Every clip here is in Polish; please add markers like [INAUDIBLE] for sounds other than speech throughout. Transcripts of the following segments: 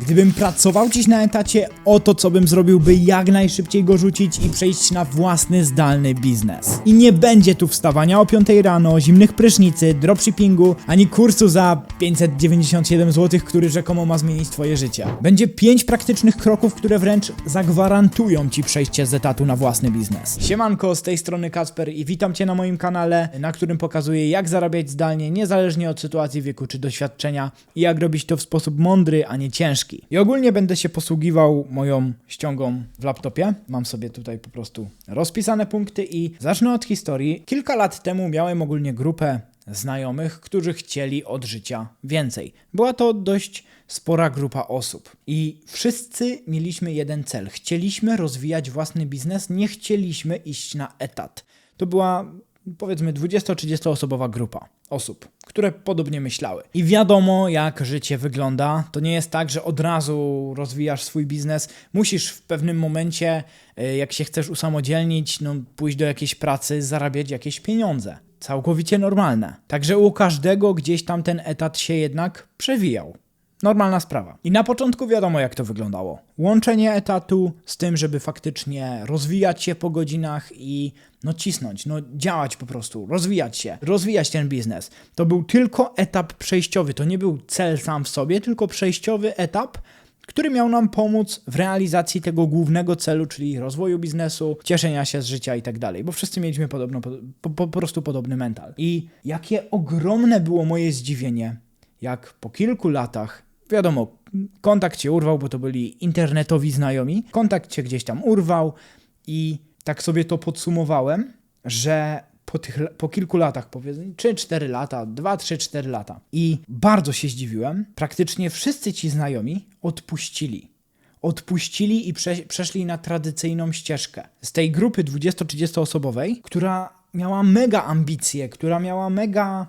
Gdybym pracował dziś na etacie, o to co bym zrobił, by jak najszybciej go rzucić i przejść na własny zdalny biznes. I nie będzie tu wstawania o 5 rano, zimnych prysznicy, dropshippingu, ani kursu za 597 zł, który rzekomo ma zmienić twoje życie. Będzie 5 praktycznych kroków, które wręcz zagwarantują ci przejście z etatu na własny biznes. Siemanko, z tej strony Kacper i witam cię na moim kanale, na którym pokazuję jak zarabiać zdalnie, niezależnie od sytuacji wieku czy doświadczenia i jak robić to w sposób mądry, a nie ciężki. I ogólnie będę się posługiwał moją ściągą w laptopie. Mam sobie tutaj po prostu rozpisane punkty i zacznę od historii. Kilka lat temu miałem ogólnie grupę znajomych, którzy chcieli od życia więcej. Była to dość spora grupa osób i wszyscy mieliśmy jeden cel. Chcieliśmy rozwijać własny biznes, nie chcieliśmy iść na etat. To była powiedzmy 20-30 osobowa grupa osób, które podobnie myślały. I wiadomo, jak życie wygląda. To nie jest tak, że od razu rozwijasz swój biznes. Musisz w pewnym momencie, y, jak się chcesz usamodzielnić, no, pójść do jakiejś pracy, zarabiać jakieś pieniądze. Całkowicie normalne. Także u każdego gdzieś tam ten etat się jednak przewijał. Normalna sprawa. I na początku wiadomo, jak to wyglądało. Łączenie etatu z tym, żeby faktycznie rozwijać się po godzinach i no cisnąć, no działać po prostu, rozwijać się, rozwijać ten biznes. To był tylko etap przejściowy, to nie był cel sam w sobie, tylko przejściowy etap, który miał nam pomóc w realizacji tego głównego celu, czyli rozwoju biznesu, cieszenia się z życia i tak dalej, bo wszyscy mieliśmy podobno, po, po prostu podobny mental. I jakie ogromne było moje zdziwienie, jak po kilku latach, wiadomo, kontakt się urwał, bo to byli internetowi znajomi, kontakt się gdzieś tam urwał i tak sobie to podsumowałem, że po, tych, po kilku latach, powiedzmy 3-4 lata, 2-3-4 lata i bardzo się zdziwiłem, praktycznie wszyscy ci znajomi odpuścili. Odpuścili i prze, przeszli na tradycyjną ścieżkę. Z tej grupy 20-30 osobowej, która miała mega ambicje, która miała mega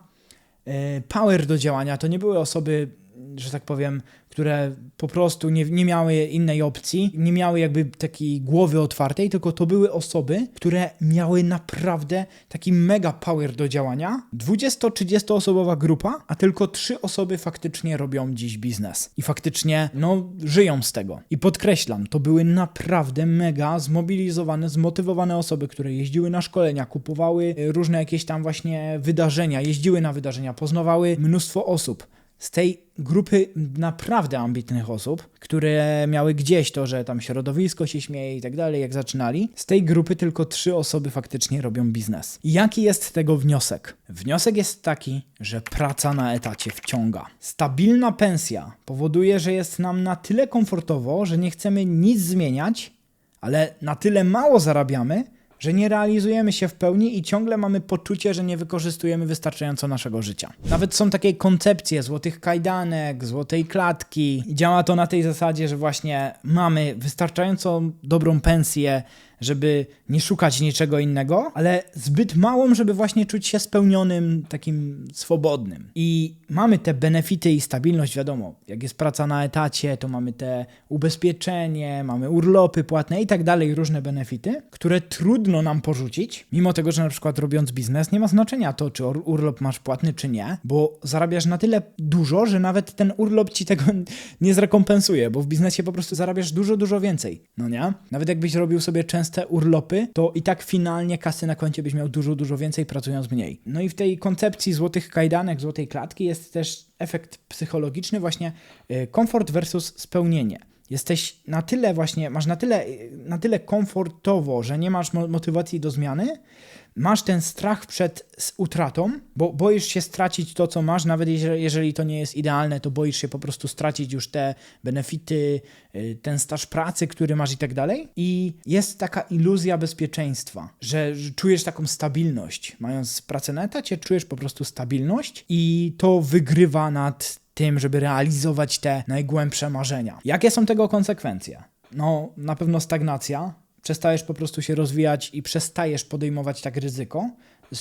e, power do działania, to nie były osoby, że tak powiem, które po prostu nie, nie miały innej opcji, nie miały jakby takiej głowy otwartej, tylko to były osoby, które miały naprawdę taki mega power do działania. 20-30 osobowa grupa, a tylko trzy osoby faktycznie robią dziś biznes. I faktycznie, no, żyją z tego. I podkreślam, to były naprawdę mega zmobilizowane, zmotywowane osoby, które jeździły na szkolenia, kupowały y, różne jakieś tam właśnie wydarzenia, jeździły na wydarzenia, poznawały mnóstwo osób z tej grupy naprawdę ambitnych osób, które miały gdzieś to, że tam środowisko się śmieje i tak dalej, jak zaczynali, z tej grupy tylko trzy osoby faktycznie robią biznes. Jaki jest tego wniosek? Wniosek jest taki, że praca na etacie wciąga. Stabilna pensja powoduje, że jest nam na tyle komfortowo, że nie chcemy nic zmieniać, ale na tyle mało zarabiamy, że nie realizujemy się w pełni i ciągle mamy poczucie, że nie wykorzystujemy wystarczająco naszego życia. Nawet są takie koncepcje złotych kajdanek, złotej klatki. Działa to na tej zasadzie, że właśnie mamy wystarczająco dobrą pensję, żeby nie szukać niczego innego, ale zbyt małą, żeby właśnie czuć się spełnionym, takim swobodnym. I mamy te benefity i stabilność, wiadomo, jak jest praca na etacie, to mamy te ubezpieczenie, mamy urlopy płatne i tak dalej, różne benefity, które trudno nam porzucić, mimo tego, że na przykład robiąc biznes nie ma znaczenia to, czy urlop masz płatny, czy nie, bo zarabiasz na tyle dużo, że nawet ten urlop ci tego [LAUGHS] nie zrekompensuje, bo w biznesie po prostu zarabiasz dużo, dużo więcej, no nie? Nawet jakbyś robił sobie częste urlopy, to i tak finalnie kasy na koncie byś miał dużo, dużo więcej pracując mniej. No i w tej koncepcji złotych kajdanek, złotej klatki jest też efekt psychologiczny właśnie y, komfort versus spełnienie jesteś na tyle właśnie, masz na tyle, na tyle komfortowo, że nie masz mo motywacji do zmiany, masz ten strach przed utratą, bo boisz się stracić to, co masz, nawet jeżeli, to nie jest idealne, to boisz się po prostu stracić już te benefity, y, ten staż pracy, który masz i tak dalej. I jest taka iluzja bezpieczeństwa, że czujesz taką stabilność. Mając pracę na etacie, czujesz po prostu stabilność i to wygrywa nad tym, żeby realizować te najgłębsze marzenia. Jakie są tego konsekwencje? No, na pewno stagnacja. Przestajesz po prostu się rozwijać i przestajesz podejmować tak ryzyko.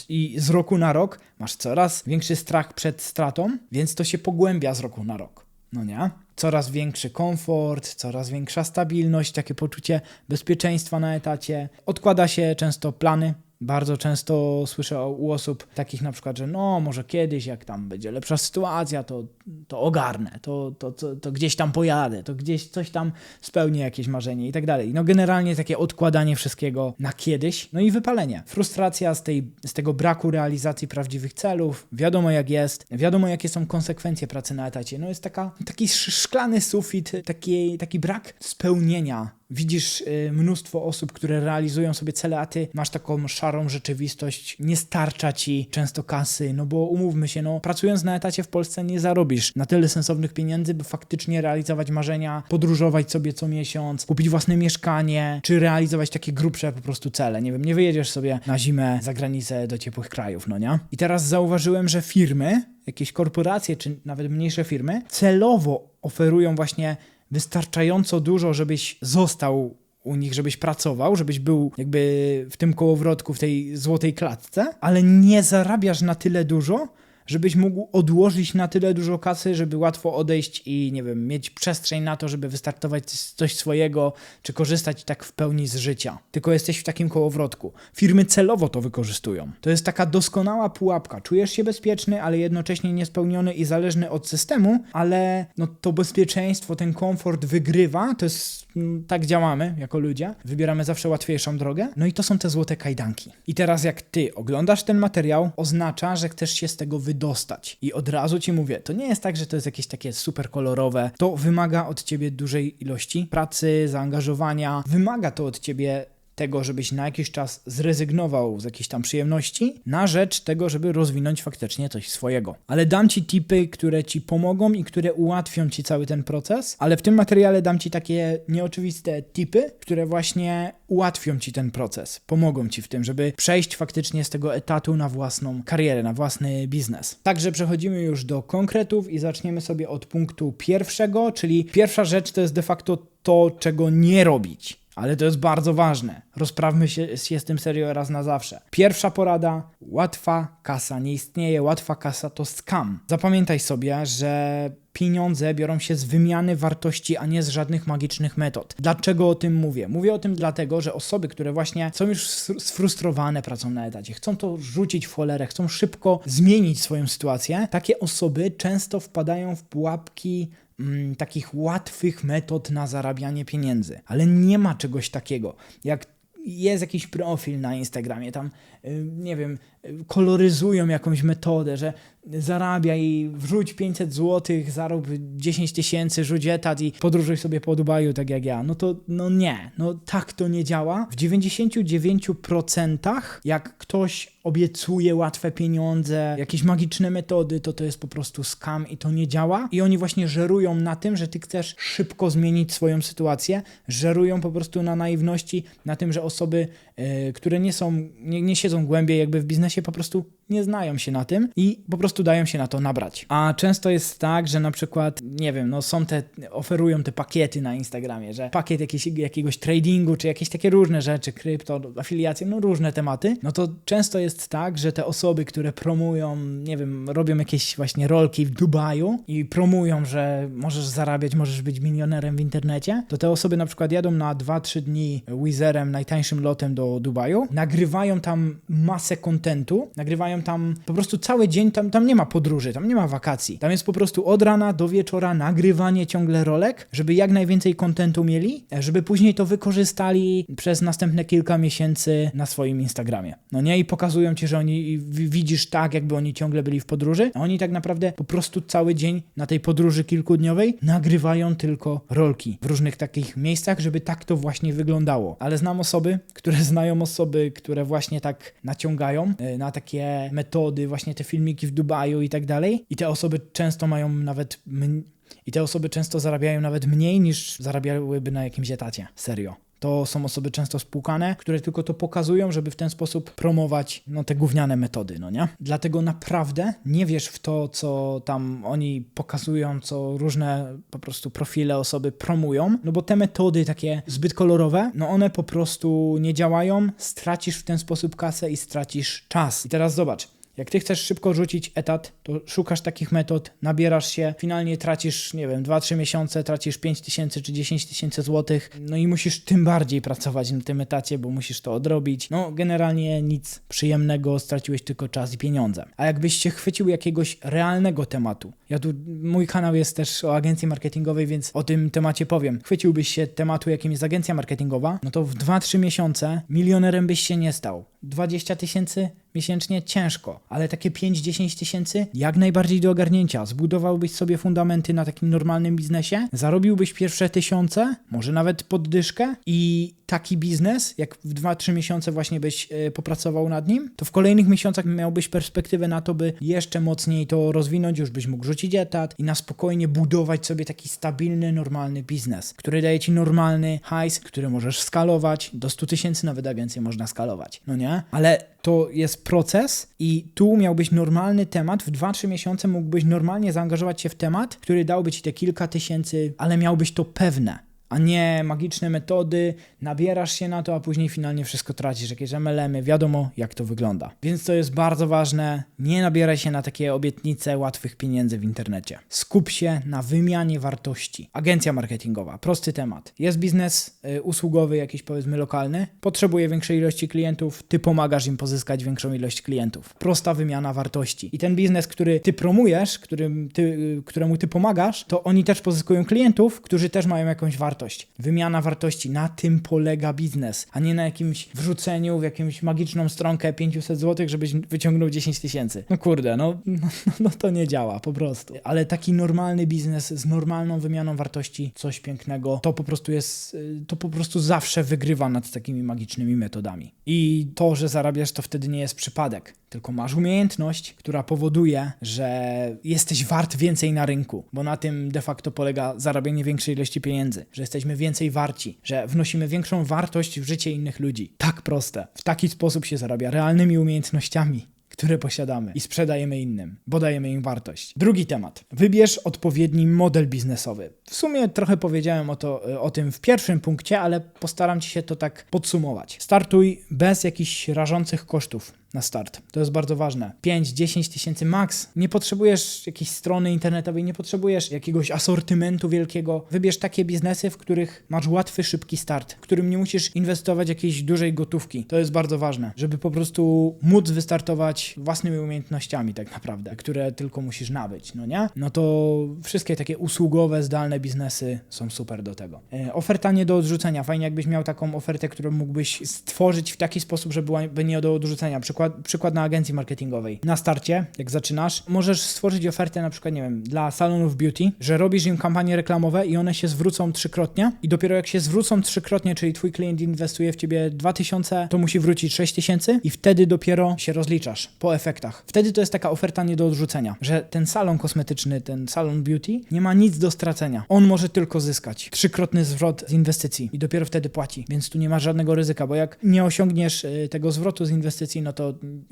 I z roku na rok masz coraz większy strach przed stratą, więc to się pogłębia z roku na rok. No nie? Coraz większy komfort, coraz większa stabilność, takie poczucie bezpieczeństwa na etacie. Odkłada się często plany, Bardzo często słyszę u osób takich na przykład, że no może kiedyś jak tam będzie lepsza sytuacja, to, to ogarnę, to, to, to, to gdzieś tam pojadę, to gdzieś coś tam spełnię jakieś marzenie i tak dalej. No generalnie takie odkładanie wszystkiego na kiedyś, no i wypalenie. Frustracja z, tej, z tego braku realizacji prawdziwych celów, wiadomo jak jest, wiadomo jakie są konsekwencje pracy na etacie. No jest taka, taki sz- szklany sufit, taki, taki brak spełnienia widzisz y, mnóstwo osób, które realizują sobie cele, a ty masz taką szarą rzeczywistość, nie starcza ci często kasy, no bo umówmy się, no pracując na etacie w Polsce nie zarobisz na tyle sensownych pieniędzy, by faktycznie realizować marzenia, podróżować sobie co miesiąc, kupić własne mieszkanie, czy realizować takie grubsze po prostu cele. Nie wiem, nie wyjedziesz sobie na zimę za granicę do ciepłych krajów, no nie? I teraz zauważyłem, że firmy, jakieś korporacje, czy nawet mniejsze firmy, celowo oferują właśnie wystarczająco dużo, żebyś został u nich, żebyś pracował, żebyś był jakby w tym kołowrotku, w tej złotej klatce, ale nie zarabiasz na tyle dużo, żebyś mógł odłożyć na tyle dużo kasy, żeby łatwo odejść i nie wiem, mieć przestrzeń na to, żeby wystartować coś swojego, czy korzystać tak w pełni z życia. Tylko jesteś w takim kołowrotku. Firmy celowo to wykorzystują. To jest taka doskonała pułapka. Czujesz się bezpieczny, ale jednocześnie niespełniony i zależny od systemu, ale no to bezpieczeństwo, ten komfort wygrywa. To jest mm, tak działamy jako ludzie. Wybieramy zawsze łatwiejszą drogę. No i to są te złote kajdanki. I teraz jak ty oglądasz ten materiał, oznacza, że chcesz się z tego wydostać. I od razu ci mówię, to nie jest tak, że to jest jakieś takie super kolorowe. To wymaga od ciebie dużej ilości pracy, zaangażowania. Wymaga to od ciebie tego, żebyś na jakiś czas zrezygnował z jakiejś tam przyjemności, na rzecz tego, żeby rozwinąć faktycznie coś swojego. Ale dam ci tipy, które ci pomogą i które ułatwią ci cały ten proces, ale w tym materiale dam ci takie nieoczywiste tipy, które właśnie ułatwią ci ten proces, pomogą ci w tym, żeby przejść faktycznie z tego etatu na własną karierę, na własny biznes. Także przechodzimy już do konkretów i zaczniemy sobie od punktu pierwszego, czyli pierwsza rzecz to jest de facto to, czego nie robić. Ale to jest bardzo ważne. Rozprawmy się, się z tym serio raz na zawsze. Pierwsza porada: łatwa kasa nie istnieje, łatwa kasa to scam. Zapamiętaj sobie, że pieniądze biorą się z wymiany wartości, a nie z żadnych magicznych metod. Dlaczego o tym mówię? Mówię o tym dlatego, że osoby, które właśnie są już sfr- sfrustrowane pracą na etacie, chcą to rzucić w cholerę, chcą szybko zmienić swoją sytuację, takie osoby często wpadają w pułapki mm, takich łatwych metod na zarabianie pieniędzy. Ale nie ma czegoś takiego. Jak jest jakiś profil na Instagramie, tam y, nie wiem, y, koloryzują jakąś metodę, że zarabiaj, wrzuć 500 zł, zarób 10 tysięcy, rzuć etat i podróżuj sobie po Dubaju tak jak ja. No to no nie, no tak to nie działa. W 99% jak ktoś obiecuje łatwe pieniądze, jakieś magiczne metody, to to jest po prostu scam i to nie działa. I oni właśnie żerują na tym, że ty chcesz szybko zmienić swoją sytuację, żerują po prostu na naiwności, na tym, że osoby, e, które nie są, nie, nie siedzą głębiej jakby w biznesie, po prostu nie znają się na tym i po prostu dają się na to nabrać. A często jest tak, że na przykład, nie wiem, no są te, oferują te pakiety na Instagramie, że pakiet jakiegoś tradingu, czy jakieś takie różne rzeczy, krypto, afiliacje, no różne tematy, no to często jest tak, że te osoby, które promują, nie wiem, robią jakieś właśnie rolki w Dubaju i promują, że możesz zarabiać, możesz być milionerem w internecie, to te osoby na przykład jadą na 2-3 dni Wizerem, najtańszym lotem do Dubaju, nagrywają tam masę kontentu, nagrywają tam po prostu cały dzień, tam, tam nie ma podróży, tam nie ma wakacji. Tam jest po prostu od rana do wieczora nagrywanie ciągle rolek, żeby jak najwięcej kontentu mieli, e, żeby później to wykorzystali przez następne kilka miesięcy na swoim Instagramie. No nie? I pokazują ci, że oni widzisz tak, jakby oni ciągle byli w podróży, a oni tak naprawdę po prostu cały dzień na tej podróży kilkudniowej nagrywają tylko rolki w różnych takich miejscach, żeby tak to właśnie wyglądało. Ale znam osoby, które znają osoby, które właśnie tak naciągają e, na takie metody, właśnie te filmiki w Dubaju i tak dalej. I te osoby często mają nawet. I te osoby często zarabiają nawet mniej niż zarabiałyby na jakimś etacie. Serio. To są osoby często spłukane, które tylko to pokazują, żeby w ten sposób promować no, te gówniane metody, no nie? Dlatego naprawdę nie wierz w to, co tam oni pokazują, co różne po prostu profile osoby promują, no bo te metody takie zbyt kolorowe, no one po prostu nie działają, stracisz w ten sposób kasę i stracisz czas. I teraz zobacz, Jak ty chcesz szybko rzucić etat, to szukasz takich metod, nabierasz się, finalnie tracisz, nie wiem, 2-3 miesiące, tracisz 5 tysięcy czy 10 tysięcy złotych, no i musisz tym bardziej pracować na tym etacie, bo musisz to odrobić. No, generalnie nic przyjemnego, straciłeś tylko czas i pieniądze. A jakbyś się chwycił jakiegoś realnego tematu, ja tu, mój kanał jest też o agencji marketingowej, więc o tym temacie powiem. Chwyciłbyś się tematu, jakim jest agencja marketingowa, no to w 2-3 miesiące milionerem byś się nie stał. 20 tysięcy miesięcznie ciężko, ale takie 5-10 tysięcy jak najbardziej do ogarnięcia. Zbudowałbyś sobie fundamenty na takim normalnym biznesie, zarobiłbyś pierwsze tysiące, może nawet poddyszkę i taki biznes, jak w 2-3 miesiące właśnie byś e, popracował nad nim, to w kolejnych miesiącach miałbyś perspektywę na to, by jeszcze mocniej to rozwinąć, już byś mógł rzucić etat i na spokojnie budować sobie taki stabilny, normalny biznes, który daje ci normalny hajs, który możesz skalować, do 100 tysięcy nawet agencję można skalować, no nie? Ale to jest proces i tu miałbyś normalny temat, w 2-3 miesiące mógłbyś normalnie zaangażować się w temat, który dałby ci te kilka tysięcy, ale miałbyś to pewne a nie magiczne metody, nabierasz się na to, a później finalnie wszystko tracisz, jakieś MLM-y, wiadomo jak to wygląda. Więc to jest bardzo ważne, nie nabieraj się na takie obietnice łatwych pieniędzy w internecie. Skup się na wymianie wartości. Agencja marketingowa, prosty temat. Jest biznes y, usługowy, jakiś powiedzmy lokalny, potrzebuje większej ilości klientów, ty pomagasz im pozyskać większą ilość klientów. Prosta wymiana wartości. I ten biznes, który ty promujesz, którym ty, y, któremu ty pomagasz, to oni też pozyskują klientów, którzy też mają jakąś wartość wartość. Wymiana wartości, na tym polega biznes, a nie na jakimś wrzuceniu w jakąś magiczną stronkę 500 zł, żebyś wyciągnął 10 tysięcy. No kurde, no, [LAUGHS] no, no to nie działa po prostu. Ale taki normalny biznes z normalną wymianą wartości, coś pięknego, to po prostu jest, y, to po prostu zawsze wygrywa nad takimi magicznymi metodami. I to, że zarabiasz, to wtedy nie jest przypadek, tylko masz umiejętność, która powoduje, że jesteś wart więcej na rynku, bo na tym de facto polega zarabianie większej ilości pieniędzy, że jesteśmy więcej warci, że wnosimy większą wartość w życie innych ludzi. Tak proste. W taki sposób się zarabia realnymi umiejętnościami które posiadamy i sprzedajemy innym, bo dajemy im wartość. Drugi temat. Wybierz odpowiedni model biznesowy. W sumie trochę powiedziałem o, to, o tym w pierwszym punkcie, ale postaram Ci się to tak podsumować. Startuj bez jakichś rażących kosztów na start. To jest bardzo ważne. 5-10 tysięcy max. Nie potrzebujesz jakiejś strony internetowej, nie potrzebujesz jakiegoś asortymentu wielkiego. Wybierz takie biznesy, w których masz łatwy, szybki start, w którym nie musisz inwestować jakiejś dużej gotówki. To jest bardzo ważne, żeby po prostu móc wystartować własnymi umiejętnościami tak naprawdę, które tylko musisz nabyć, no nie? No to wszystkie takie usługowe, zdalne biznesy są super do tego. E, oferta nie do odrzucenia. Fajnie jakbyś miał taką ofertę, którą mógłbyś stworzyć w taki sposób, że byłaby nie do odrzucenia. Przykład przykład, przykład na agencji marketingowej. Na starcie, jak zaczynasz, możesz stworzyć ofertę na przykład, nie wiem, dla salonów beauty, że robisz im kampanie reklamowe i one się zwrócą trzykrotnie i dopiero jak się zwrócą trzykrotnie, czyli twój klient inwestuje w ciebie 2000, to musi wrócić 6000 i wtedy dopiero się rozliczasz po efektach. Wtedy to jest taka oferta nie do odrzucenia, że ten salon kosmetyczny, ten salon beauty nie ma nic do stracenia. On może tylko zyskać. Trzykrotny zwrot z inwestycji i dopiero wtedy płaci, więc tu nie ma żadnego ryzyka, bo jak nie osiągniesz y, tego zwrotu z inwestycji, no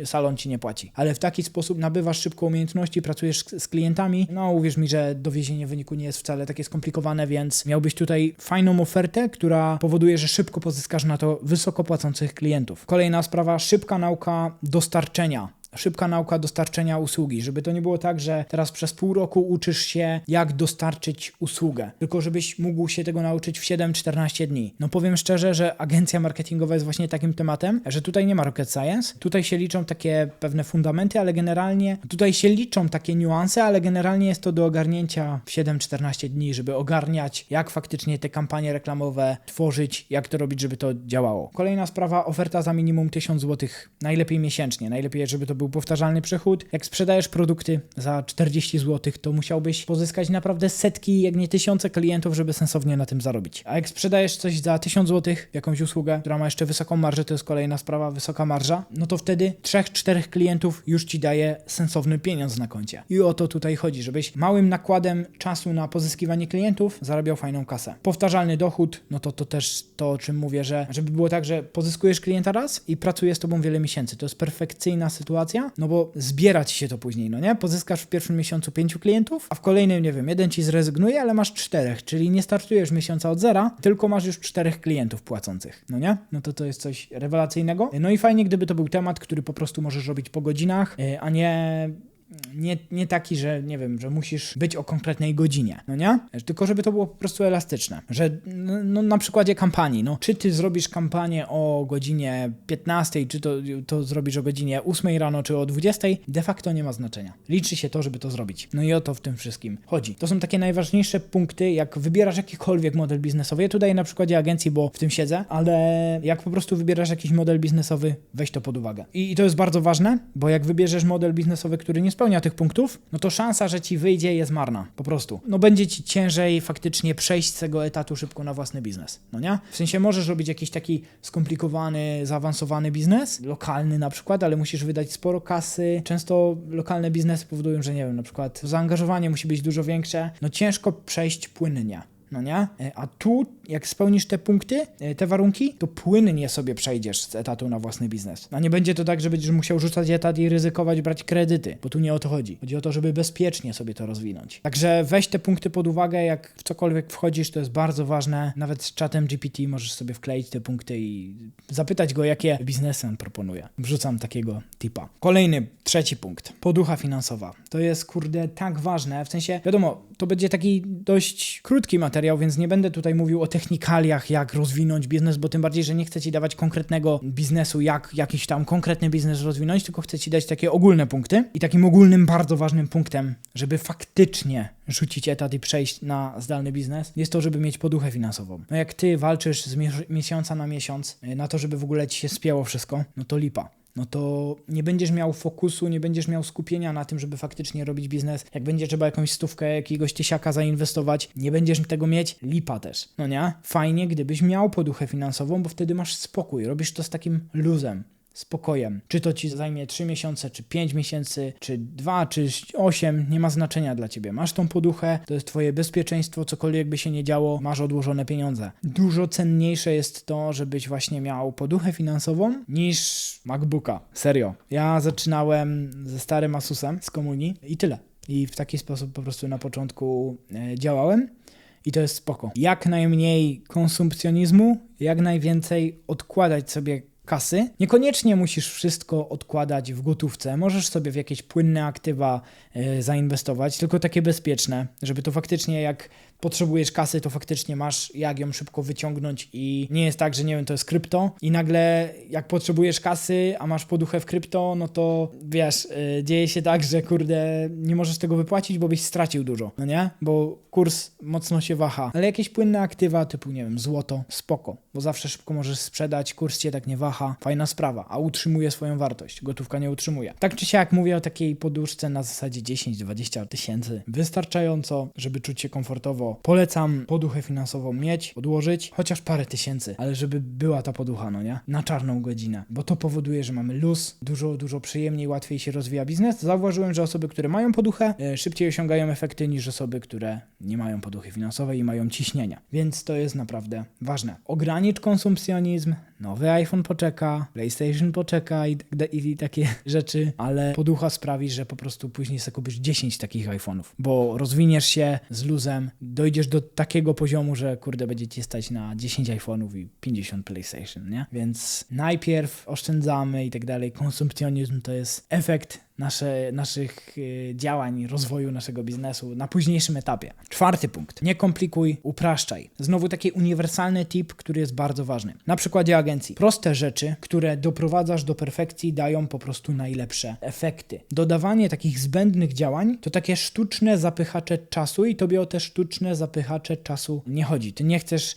salon ci nie płaci. Ale w taki sposób nabywasz szybko umiejętności, pracujesz z klientami. No uwierz mi, że dowiezienie wyniku nie jest wcale takie skomplikowane, więc miałbyś tutaj fajną ofertę, która powoduje, że szybko pozyskasz na to wysoko płacących klientów. Kolejna sprawa, szybka nauka dostarczenia szybka nauka dostarczenia usługi, żeby to nie było tak, że teraz przez pół roku uczysz się, jak dostarczyć usługę, tylko żebyś mógł się tego nauczyć w 7-14 dni. No powiem szczerze, że agencja marketingowa jest właśnie takim tematem, że tutaj nie ma rocket science, tutaj się liczą takie pewne fundamenty, ale generalnie tutaj się liczą takie niuanse, ale generalnie jest to do ogarnięcia w 7-14 dni, żeby ogarniać, jak faktycznie te kampanie reklamowe tworzyć, jak to robić, żeby to działało. Kolejna sprawa, oferta za minimum 1000 zł, najlepiej miesięcznie, najlepiej, żeby to był powtarzalny przychód. Jak sprzedajesz produkty za 40 zł, to musiałbyś pozyskać naprawdę setki, jak nie tysiące klientów, żeby sensownie na tym zarobić. A jak sprzedajesz coś za 1000 zł, jakąś usługę, która ma jeszcze wysoką marżę, to jest kolejna sprawa, wysoka marża, no to wtedy 3-4 klientów już ci daje sensowny pieniądz na koncie. I o to tutaj chodzi, żebyś małym nakładem czasu na pozyskiwanie klientów zarabiał fajną kasę. Powtarzalny dochód, no to to też to, o czym mówię, że żeby było tak, że pozyskujesz klienta raz i pracuje z tobą wiele miesięcy. To jest perfekcyjna sytuacja motywacja? No bo zbiera ci się to później, no nie? Pozyskasz w pierwszym miesiącu pięciu klientów, a w kolejnym, nie wiem, jeden ci zrezygnuje, ale masz czterech, czyli nie startujesz miesiąca od zera, tylko masz już czterech klientów płacących, no nie? No to to jest coś rewelacyjnego. No i fajnie, gdyby to był temat, który po prostu możesz robić po godzinach, y, a nie nie, nie taki, że nie wiem, że musisz być o konkretnej godzinie, no nie? Tylko żeby to było po prostu elastyczne, że no, no, na przykładzie kampanii, no czy ty zrobisz kampanię o godzinie 15, czy to, to zrobisz o godzinie 8 rano, czy o 20, de facto nie ma znaczenia. Liczy się to, żeby to zrobić. No i o to w tym wszystkim chodzi. To są takie najważniejsze punkty, jak wybierasz jakikolwiek model biznesowy. Ja tu daję na przykładzie agencji, bo w tym siedzę, ale jak po prostu wybierasz jakiś model biznesowy, weź to pod uwagę. I, i to jest bardzo ważne, bo jak wybierzesz model biznesowy, który nie spełnia tych punktów, no to szansa, że ci wyjdzie jest marna. Po prostu. No będzie ci ciężej faktycznie przejść z tego etatu szybko na własny biznes. No nie? W sensie możesz robić jakiś taki skomplikowany, zaawansowany biznes, lokalny na przykład, ale musisz wydać sporo kasy. Często lokalne biznesy powodują, że nie wiem, na przykład zaangażowanie musi być dużo większe. No ciężko przejść płynnie no nie? E, A tu, jak spełnisz te punkty, e, te warunki, to płynnie sobie przejdziesz z etatu na własny biznes. A nie będzie to tak, że będziesz musiał rzucać etat i ryzykować, brać kredyty, bo tu nie o to chodzi. Chodzi o to, żeby bezpiecznie sobie to rozwinąć. Także weź te punkty pod uwagę, jak w cokolwiek wchodzisz, to jest bardzo ważne. Nawet z czatem GPT możesz sobie wkleić te punkty i zapytać go, jakie biznesy on proponuje. Wrzucam takiego tipa. Kolejny, trzeci punkt. Poducha finansowa. To jest, kurde, tak ważne, w sensie, wiadomo, to będzie taki dość krótki materiał, więc nie będę tutaj mówił o technikaliach, jak rozwinąć biznes, bo tym bardziej, że nie chcę Ci dawać konkretnego biznesu, jak jakiś tam konkretny biznes rozwinąć, tylko chcę Ci dać takie ogólne punkty. I takim ogólnym, bardzo ważnym punktem, żeby faktycznie rzucić etat i przejść na zdalny biznes, jest to, żeby mieć poduchę finansową. No jak Ty walczysz z miesiąca na miesiąc y, na to, żeby w ogóle Ci się spięło wszystko, no to lipa no to nie będziesz miał fokusu, nie będziesz miał skupienia na tym, żeby faktycznie robić biznes. Jak będzie trzeba jakąś stówkę, jakiegoś tysiaka zainwestować, nie będziesz tego mieć, lipa też. No nie? Fajnie, gdybyś miał poduchę finansową, bo wtedy masz spokój, robisz to z takim luzem spokojem. Czy to ci zajmie 3 miesiące, czy 5 miesięcy, czy 2, czy 8, nie ma znaczenia dla ciebie. Masz tą poduchę, to jest twoje bezpieczeństwo, cokolwiek by się nie działo, masz odłożone pieniądze. Dużo cenniejsze jest to, żebyś właśnie miał poduchę finansową niż MacBooka. Serio. Ja zaczynałem ze starym Asusem z komunii i tyle. I w taki sposób po prostu na początku e, działałem. I to jest spoko. Jak najmniej konsumpcjonizmu, jak najwięcej odkładać sobie kasy. Niekoniecznie musisz wszystko odkładać w gotówce. Możesz sobie w jakieś płynne aktywa y, zainwestować, tylko takie bezpieczne, żeby to faktycznie jak potrzebujesz kasy, to faktycznie masz jak ją szybko wyciągnąć i nie jest tak, że nie wiem, to jest krypto i nagle jak potrzebujesz kasy, a masz poduchę w krypto, no to wiesz, yy, dzieje się tak, że kurde, nie możesz tego wypłacić, bo byś stracił dużo, no nie? Bo kurs mocno się waha. Ale jakieś płynne aktywa typu, nie wiem, złoto, spoko, bo zawsze szybko możesz sprzedać, kurs cię tak nie waha, fajna sprawa, a utrzymuje swoją wartość, gotówka nie utrzymuje. Tak czy siak mówię o takiej poduszce na zasadzie 10-20 tysięcy, wystarczająco, żeby czuć się komfortowo polecam poduchę finansową mieć, odłożyć, chociaż parę tysięcy, ale żeby była ta poducha, no nie? Na czarną godzinę, bo to powoduje, że mamy luz, dużo, dużo przyjemniej, łatwiej się rozwija biznes. Zauważyłem, że osoby, które mają poduchę, e, szybciej osiągają efekty niż osoby, które nie mają poduchy finansowej i mają ciśnienia. Więc to jest naprawdę ważne. Ogranicz konsumpcjonizm, nowy iPhone poczeka, PlayStation poczeka i, i, i takie [LAUGHS] rzeczy, ale poducha sprawi, że po prostu później sobie kupisz 10 takich iPhone'ów, bo rozwiniesz się z luzem, dojdziesz do takiego poziomu, że kurde będzie ci stać na 10 iPhone'ów i 50 PlayStation, nie? Więc najpierw oszczędzamy i tak dalej. Konsumpcjonizm to jest efekt nasze, naszych y, działań, rozwoju naszego biznesu na późniejszym etapie. Czwarty punkt. Nie komplikuj, upraszczaj. Znowu taki uniwersalny tip, który jest bardzo ważny. Na przykładzie agencji. Proste rzeczy, które doprowadzasz do perfekcji, dają po prostu najlepsze efekty. Dodawanie takich zbędnych działań to takie sztuczne zapychacze czasu i tobie o te sztuczne zapychacze czasu nie chodzi. Ty nie chcesz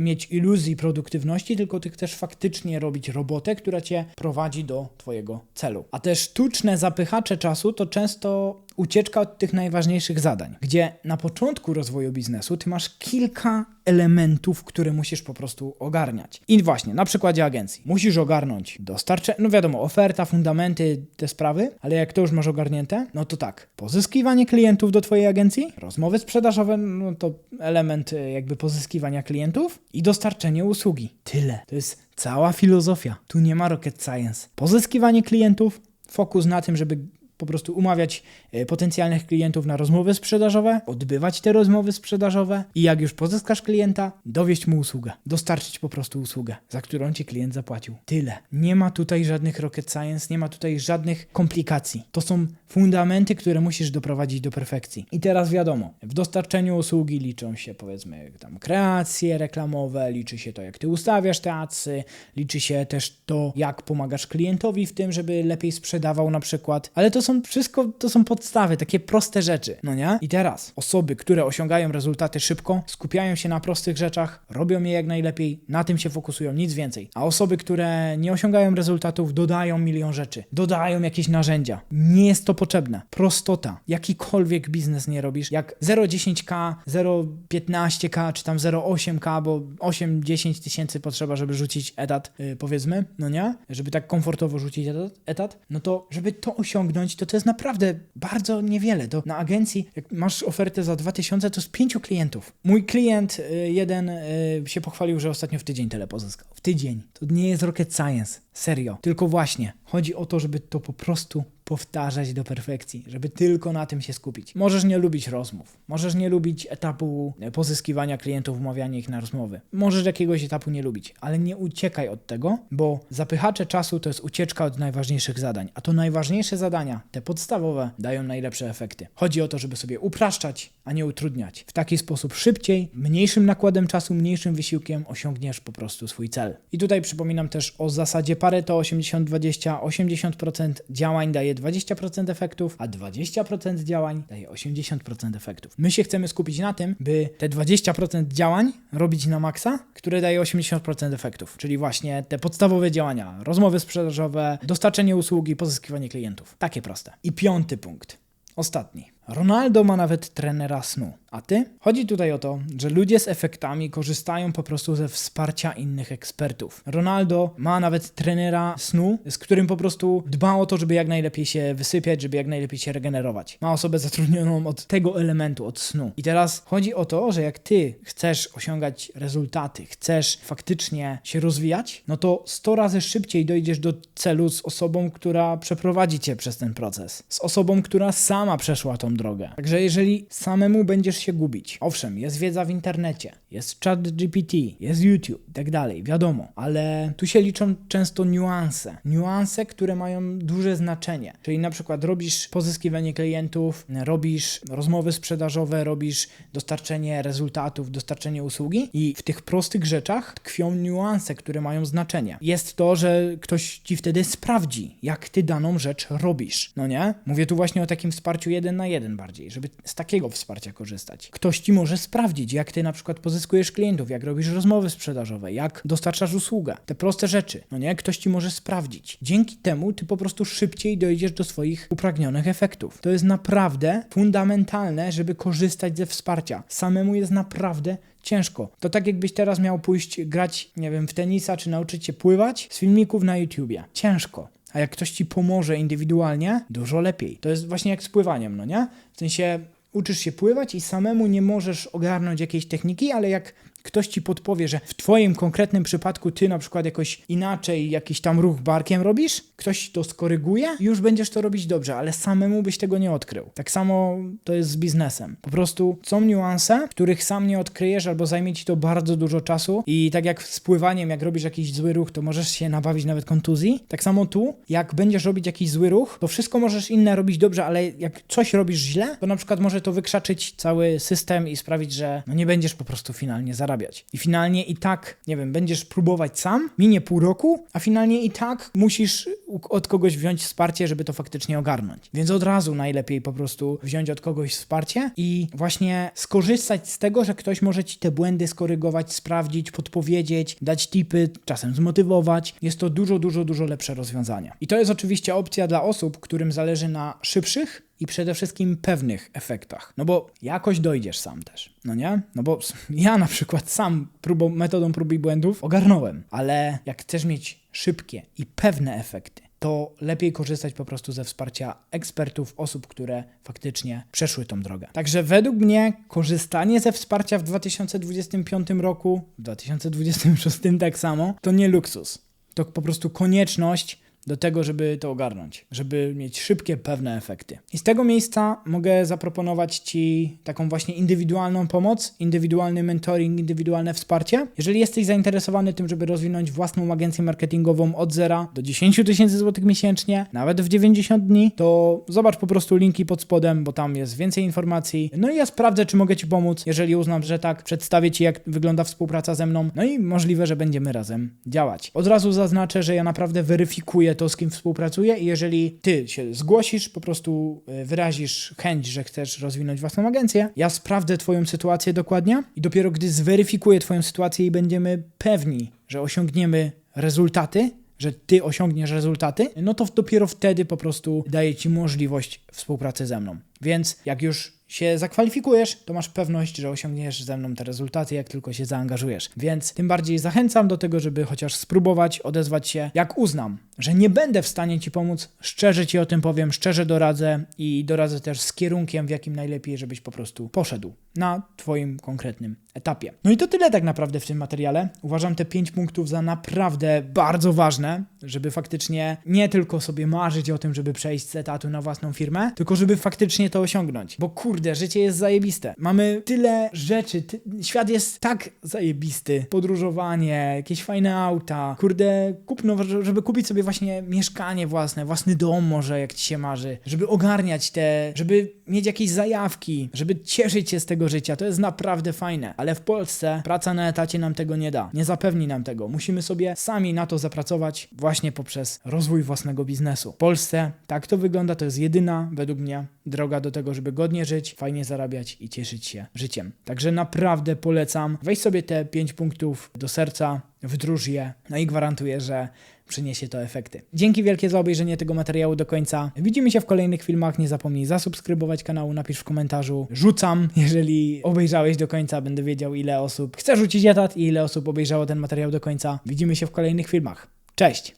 mieć iluzji produktywności, tylko ty chcesz faktycznie robić robotę, która cię prowadzi do twojego celu. A te sztuczne zapychacze zapychacze czasu to często ucieczka od tych najważniejszych zadań, gdzie na początku rozwoju biznesu ty masz kilka elementów, które musisz po prostu ogarniać. I właśnie, na przykładzie agencji. Musisz ogarnąć dostarczenie, no wiadomo, oferta, fundamenty, te sprawy, ale jak to już masz ogarnięte, no to tak, pozyskiwanie klientów do twojej agencji, rozmowy sprzedażowe, no to element e, jakby pozyskiwania klientów i dostarczenie usługi. Tyle. To jest cała filozofia. Tu nie ma rocket science. Pozyskiwanie klientów, fokus na tym, żeby po prostu umawiać e, potencjalnych klientów na rozmowy sprzedażowe, odbywać te rozmowy sprzedażowe i jak już pozyskasz klienta, dowieść mu usługę, dostarczyć po prostu usługę, za którą ci klient zapłacił. Tyle. Nie ma tutaj żadnych rocket science, nie ma tutaj żadnych komplikacji. To są fundamenty, które musisz doprowadzić do perfekcji. I teraz wiadomo, w dostarczeniu usługi liczą się powiedzmy tam kreacje reklamowe, liczy się to jak ty ustawiasz te adsy, liczy się też to jak pomagasz klientowi w tym, żeby lepiej sprzedawał na przykład, ale to są wszystko, to są podstawy, takie proste rzeczy, no nie? I teraz osoby, które osiągają rezultaty szybko, skupiają się na prostych rzeczach, robią je jak najlepiej, na tym się fokusują, nic więcej. A osoby, które nie osiągają rezultatów, dodają milion rzeczy, dodają jakieś narzędzia. Nie jest to potrzebne. Prostota. Jakikolwiek biznes nie robisz, jak 0,10k, 0,15k, czy tam 0,8k, bo 8-10 tysięcy potrzeba, żeby rzucić etat, yy, powiedzmy, no nie? Żeby tak komfortowo rzucić etat, etat, no to żeby to osiągnąć, to to jest naprawdę bardzo niewiele. To na agencji, jak masz ofertę za 2000, to z pięciu klientów. Mój klient y, jeden y, się pochwalił, że ostatnio w tydzień tyle pozyskał. W tydzień. To nie jest rocket science. Serio. Tylko właśnie chodzi o to, żeby to po prostu powtarzać do perfekcji, żeby tylko na tym się skupić. Możesz nie lubić rozmów, możesz nie lubić etapu pozyskiwania klientów, umawiania ich na rozmowy. Możesz jakiegoś etapu nie lubić, ale nie uciekaj od tego, bo zapychacze czasu to jest ucieczka od najważniejszych zadań, a to najważniejsze zadania, te podstawowe, dają najlepsze efekty. Chodzi o to, żeby sobie upraszczać, a nie utrudniać. W taki sposób szybciej, mniejszym nakładem czasu, mniejszym wysiłkiem osiągniesz po prostu swój cel. I tutaj przypominam też o zasadzie Pareto 80-20, 80% działań daje 20% efektów, a 20% działań daje 80% efektów. My się chcemy skupić na tym, by te 20% działań robić na maksa, które daje 80% efektów, czyli właśnie te podstawowe działania, rozmowy sprzedażowe, dostarczenie usługi, pozyskiwanie klientów. Takie proste. I piąty punkt, ostatni. Ronaldo ma nawet trenera snu. A ty? Chodzi tutaj o to, że ludzie z efektami korzystają po prostu ze wsparcia innych ekspertów. Ronaldo ma nawet trenera snu, z którym po prostu dba o to, żeby jak najlepiej się wysypiać, żeby jak najlepiej się regenerować. Ma osobę zatrudnioną od tego elementu, od snu. I teraz chodzi o to, że jak ty chcesz osiągać rezultaty, chcesz faktycznie się rozwijać, no to 100 razy szybciej dojdziesz do celu z osobą, która przeprowadzi cię przez ten proces. Z osobą, która sama przeszła tą drogę. Także jeżeli samemu będziesz się gubić, owszem, jest wiedza w internecie, jest chat GPT, jest YouTube i tak dalej, wiadomo, ale tu się liczą często niuanse. Niuanse, które mają duże znaczenie. Czyli na przykład robisz pozyskiwanie klientów, robisz rozmowy sprzedażowe, robisz dostarczenie rezultatów, dostarczenie usługi i w tych prostych rzeczach tkwią niuanse, które mają znaczenie. Jest to, że ktoś ci wtedy sprawdzi, jak ty daną rzecz robisz. No nie? Mówię tu właśnie o takim wsparciu jeden na jeden bardziej, żeby z takiego wsparcia korzystać. Ktoś ci może sprawdzić, jak ty na przykład pozyskujesz klientów, jak robisz rozmowy sprzedażowe, jak dostarczasz usługę. Te proste rzeczy. No nie? Ktoś ci może sprawdzić. Dzięki temu ty po prostu szybciej dojdziesz do swoich upragnionych efektów. To jest naprawdę fundamentalne, żeby korzystać ze wsparcia. Samemu jest naprawdę ciężko. To tak jakbyś teraz miał pójść grać, nie wiem, w tenisa czy nauczyć się pływać z filmików na YouTubie. Ciężko. A jak ktoś ci pomoże indywidualnie, dużo lepiej. To jest właśnie jak z pływaniem, no nie? W sensie uczysz się pływać i samemu nie możesz ogarnąć jakiejś techniki, ale jak ktoś ci podpowie, że w twoim konkretnym przypadku ty na przykład jakoś inaczej jakiś tam ruch barkiem robisz, ktoś to skoryguje, już będziesz to robić dobrze, ale samemu byś tego nie odkrył. Tak samo to jest z biznesem. Po prostu są niuanse, których sam nie odkryjesz albo zajmie ci to bardzo dużo czasu i tak jak z pływaniem, jak robisz jakiś zły ruch, to możesz się nabawić nawet kontuzji. Tak samo tu, jak będziesz robić jakiś zły ruch, to wszystko możesz inne robić dobrze, ale jak coś robisz źle, to na przykład może to wykrzaczyć cały system i sprawić, że no nie będziesz po prostu finalnie zarabiał zarabiać. I finalnie i tak, nie wiem, będziesz próbować sam, minie pół roku, a finalnie i tak musisz od kogoś wziąć wsparcie, żeby to faktycznie ogarnąć. Więc od razu najlepiej po prostu wziąć od kogoś wsparcie i właśnie skorzystać z tego, że ktoś może ci te błędy skorygować, sprawdzić, podpowiedzieć, dać tipy, czasem zmotywować. Jest to dużo, dużo, dużo lepsze rozwiązanie. I to jest oczywiście opcja dla osób, którym zależy na szybszych i przede wszystkim pewnych efektach. No bo jakoś dojdziesz sam też, no nie? No bo [LAUGHS] ja na przykład sam próbą, metodą prób i błędów ogarnąłem, ale jak chcesz mieć szybkie i pewne efekty, to lepiej korzystać po prostu ze wsparcia ekspertów, osób, które faktycznie przeszły tą drogę. Także według mnie korzystanie ze wsparcia w 2025 roku, w 2026 tak samo, to nie luksus. To po prostu konieczność do tego, żeby to ogarnąć, żeby mieć szybkie, pewne efekty. I z tego miejsca mogę zaproponować Ci taką właśnie indywidualną pomoc, indywidualny mentoring, indywidualne wsparcie. Jeżeli jesteś zainteresowany tym, żeby rozwinąć własną agencję marketingową od zera do 10 tysięcy złotych miesięcznie, nawet w 90 dni, to zobacz po prostu linki pod spodem, bo tam jest więcej informacji. No i ja sprawdzę, czy mogę Ci pomóc. Jeżeli uznam, że tak, przedstawię Ci, jak wygląda współpraca ze mną. No i możliwe, że będziemy razem działać. Od razu zaznaczę, że ja naprawdę weryfikuję to, z kim współpracuję i jeżeli Ty się zgłosisz, po prostu e, wyrazisz chęć, że chcesz rozwinąć własną agencję, ja sprawdzę Twoją sytuację dokładnie i dopiero gdy zweryfikuję Twoją sytuację i będziemy pewni, że osiągniemy rezultaty, że ty osiągniesz rezultaty, no to dopiero wtedy po prostu daje ci możliwość współpracy ze mną. Więc jak już się zakwalifikujesz, to masz pewność, że osiągniesz ze mną te rezultaty, jak tylko się zaangażujesz. Więc tym bardziej zachęcam do tego, żeby chociaż spróbować odezwać się, jak uznam, że nie będę w stanie ci pomóc, szczerze ci o tym powiem, szczerze doradzę i doradzę też z kierunkiem, w jakim najlepiej, żebyś po prostu poszedł na twoim konkretnym etapie. No i to tyle tak naprawdę w tym materiale. Uważam te pięć punktów za naprawdę bardzo ważne, żeby faktycznie nie tylko sobie marzyć o tym, żeby przejść z etatu na własną firmę, tylko żeby faktycznie to osiągnąć. Bo kurde, życie jest zajebiste. Mamy tyle rzeczy, ty... świat jest tak zajebisty. Podróżowanie, jakieś fajne auta, kurde, kupno, żeby kupić sobie właśnie mieszkanie własne, własny dom może, jak ci się marzy, żeby ogarniać te, żeby mieć jakieś zajawki, żeby cieszyć się z tego życia. To jest naprawdę fajne. Ale w Polsce praca na etacie nam tego nie da. Nie zapewni nam tego. Musimy sobie sami na to zapracować właśnie poprzez rozwój własnego biznesu. W Polsce tak to wygląda, to jest jedyna, według mnie, droga do tego, żeby godnie żyć, fajnie zarabiać i cieszyć się życiem. Także naprawdę polecam. Weź sobie te 5 punktów do serca, wdróż je, no i gwarantuję, że przyniesie to efekty. Dzięki wielkie za obejrzenie tego materiału do końca. Widzimy się w kolejnych filmach. Nie zapomnij zasubskrybować kanału, napisz w komentarzu. Rzucam, jeżeli obejrzałeś do końca, będę wiedział ile osób chce rzucić etat i ile osób obejrzało ten materiał do końca. Widzimy się w kolejnych filmach. Cześć!